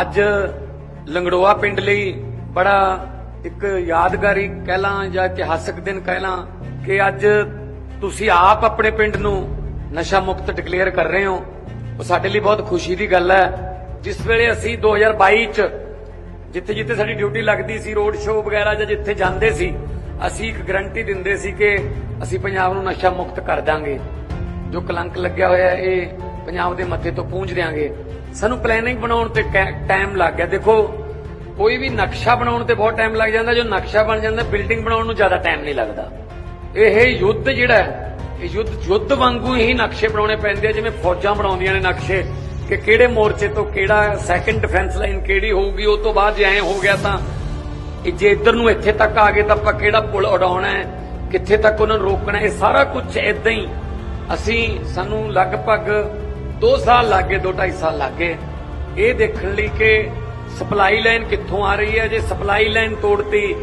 ਅੱਜ ਲੰਗੜੋਆ ਪਿੰਡ ਲਈ ਬੜਾ ਇੱਕ ਯਾਦਗਾਰੀ ਕਹਿਲਾਂ ਜਾਂ ਇਤਿਹਾਸਕ ਦਿਨ ਕਹਿਲਾਂ ਕਿ ਅੱਜ ਤੁਸੀਂ ਆਪ ਆਪਣੇ ਪਿੰਡ ਨੂੰ ਨਸ਼ਾ ਮੁਕਤ ਡਿਕਲੇਅਰ ਕਰ ਰਹੇ ਹੋ। ਉਹ ਸਾਡੇ ਲਈ ਬਹੁਤ ਖੁਸ਼ੀ ਦੀ ਗੱਲ ਹੈ। ਜਿਸ ਵੇਲੇ ਅਸੀਂ 2022 ਚ ਜਿੱਥੇ ਜਿੱਥੇ ਸਾਡੀ ਡਿਊਟੀ ਲੱਗਦੀ ਸੀ, ਰੋਡ ਸ਼ੋਅ ਵਗੈਰਾ ਜਾਂ ਜਿੱਥੇ ਜਾਂਦੇ ਸੀ, ਅਸੀਂ ਇੱਕ ਗਰੰਟੀ ਦਿੰਦੇ ਸੀ ਕਿ ਅਸੀਂ ਪੰਜਾਬ ਨੂੰ ਨਸ਼ਾ ਮੁਕਤ ਕਰ ਦਾਂਗੇ। ਜੋ ਕਲੰਕ ਲੱਗਿਆ ਹੋਇਆ ਇਹ ਪੰਜਾਬ ਦੇ ਮੱਥੇ ਤੋਂ ਪੂੰਝ ਦਿਆਂਗੇ। ਸਾਨੂੰ ਪਲੈਨਿੰਗ ਬਣਾਉਣ ਤੇ ਟਾਈਮ ਲੱਗ ਗਿਆ। ਦੇਖੋ, ਕੋਈ ਵੀ ਨਕਸ਼ਾ ਬਣਾਉਣ ਤੇ ਬਹੁਤ ਟਾਈਮ ਲੱਗ ਜਾਂਦਾ। ਜੋ ਨਕਸ਼ਾ ਬਣ ਜਾਂਦਾ ਬਿਲਡਿੰਗ ਬਣਾਉਣ ਨੂੰ ਜ਼ਿਆਦਾ ਟਾਈਮ ਨਹੀਂ ਲੱਗਦਾ। ਇਹ ਯੁੱਧ ਜਿਹੜਾ ਇਹ ਯੁੱਧ ਯੁੱਧ ਵਾਂਗੂ ਹੀ ਨਕਸ਼ੇ ਬਣਾਉਣੇ ਪੈਂਦੇ ਆ। ਜਿਵੇਂ ਫੌਜਾਂ ਬਣਾਉਂਦੀਆਂ ਨੇ ਨਕਸ਼ੇ, ਕਿ ਕਿਹੜੇ ਮੋਰਚੇ ਤੋਂ ਕਿਹੜਾ ਸੈਕੰਡ ਡਿਫੈਂਸ ਲਾਈਨ ਕਿਹੜੀ ਹੋਊਗੀ, ਉਹ ਤੋਂ ਬਾਅਦ ਜੇ ਐਂ ਹੋ ਗਿਆ ਤਾਂ ਜੇ ਇੱਧਰ ਨੂੰ ਇੱਥੇ ਤੱਕ ਆ ਗਏ ਤਾਂ ਆਪਾਂ ਕਿਹੜਾ ਪੁਲ ਉਡਾਉਣਾ ਹੈ, ਕਿੱਥੇ ਤੱਕ ਉਹਨਾਂ ਨੂੰ ਰੋਕਣਾ ਇਹ ਸਾਰਾ ਕੁਝ ਇਦਾਂ ਹੀ ਅਸੀਂ, ਸਾਨੂੰ ਲਗਭਗ 2 ਸਾਲ ਲੱਗੇ 2.5 ਸਾਲ ਲੱਗੇ ਇਹ ਦੇਖਣ ਲਈ ਕਿ ਸਪਲਾਈ ਲਾਈਨ ਕਿੱਥੋਂ ਆ ਰਹੀ ਹੈ। ਜੇ ਸਪਲਾਈ ਲਾਈਨ ਤੋੜਤੀ,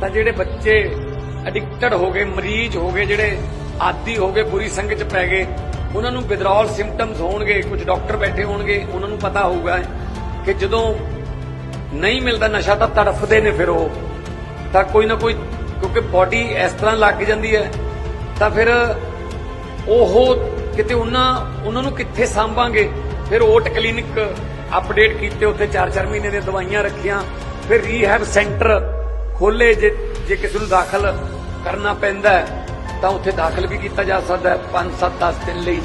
ਤਾਂ ਜਿਹੜੇ ਬੱਚੇ ਐਡਿਕਟਡ ਹੋ ਗਏ, ਮਰੀਜ਼ ਹੋ ਗਏ, ਜਿਹੜੇ ਆਦੀ ਹੋ ਗਏ, ਬੁਰੀ ਸੰਗਤ ਚ ਪੈ ਗਏ, ਉਹਨਾਂ ਨੂੰ ਵਿਦਰੋਲ ਸਿੰਪਟਮਸ ਹੋਣਗੇ, ਕੁਝ ਡਾਕਟਰ ਬੈਠੇ ਹੋਣਗੇ, ਉਹਨਾਂ ਨੂੰ ਪਤਾ ਹੋਊਗਾ ਕਿ ਜਦੋਂ ਨਹੀਂ ਮਿਲਦਾ ਨਸ਼ਾ, ਤਾਂ ਤੜਫਦੇ ਨੇ ਫਿਰ ਉਹ। ਤਾਂ ਕੋਈ ਨਾ ਕੋਈ, ਕਿਉਂਕਿ ਬਾਡੀ ਇਸ ਤਰ੍ਹਾਂ ਲੱਗ ਜਾਂਦੀ ਹੈ, ਤਾਂ ਫਿਰ ਉਹ ਕਿਤੇ ਉਹਨਾਂ ਉਹਨਾਂ ਨੂੰ ਕਿੱਥੇ ਸਾਂਭਾਂਗੇ? ਫਿਰ ਓਟ ਕਲੀਨਿਕ ਅਪਡੇਟ ਕੀਤੇ, ਉੱਥੇ 4-4 ਮਹੀਨੇ ਦੀਆਂ ਦਵਾਈਆਂ ਰੱਖੀਆਂ। ਫਿਰ ਰੀਹੈਬ ਸੈਂਟਰ ਖੋਲੇ ਜੇ ਜੇ ਕਿਸੇ ਨੂੰ ਦਾਖਲ ਕਰਨਾ ਪੈਂਦਾ ਤਾਂ ਉੱਥੇ ਦਾਖਲ ਵੀ ਕੀਤਾ ਜਾ ਸਕਦਾ ਹੈ 5-7 10 ਦਿਨ ਲਈ।